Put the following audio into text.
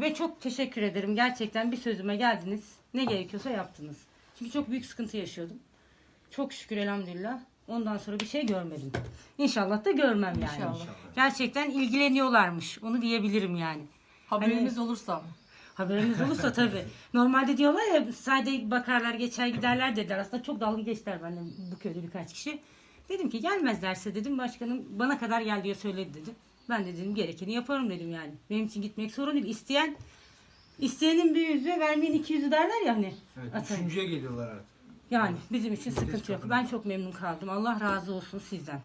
ve çok teşekkür ederim. Gerçekten bir sözüme geldiniz. Ne gerekiyorsa yaptınız. Çünkü çok büyük sıkıntı yaşıyordum. Çok şükür elhamdülillah. Ondan sonra bir şey görmedim. İnşallah da görmem yani. İnşallah. Gerçekten ilgileniyorlarmış. Onu diyebilirim yani. Haberimiz olursa mı? Haberiniz olursa tabii. Normalde diyorlar ya sadece bakarlar geçer giderler dediler. Aslında çok dalga geçtiler benimle bu köyde birkaç kişi. Dedim ki gelmezlerse dedim başkanım bana kadar gel diye söyledi dedim. Ben de dedim gerekeni yaparım dedim yani. Benim için gitmek sorun değil. İsteyen isteyenin bir yüzü vermeyen iki yüzü derler ya hani. Evet, Atayım. üçüncüye geliyorlar artık. Yani bizim için sıkıntı yok. Ben çok memnun kaldım. Allah razı olsun sizden.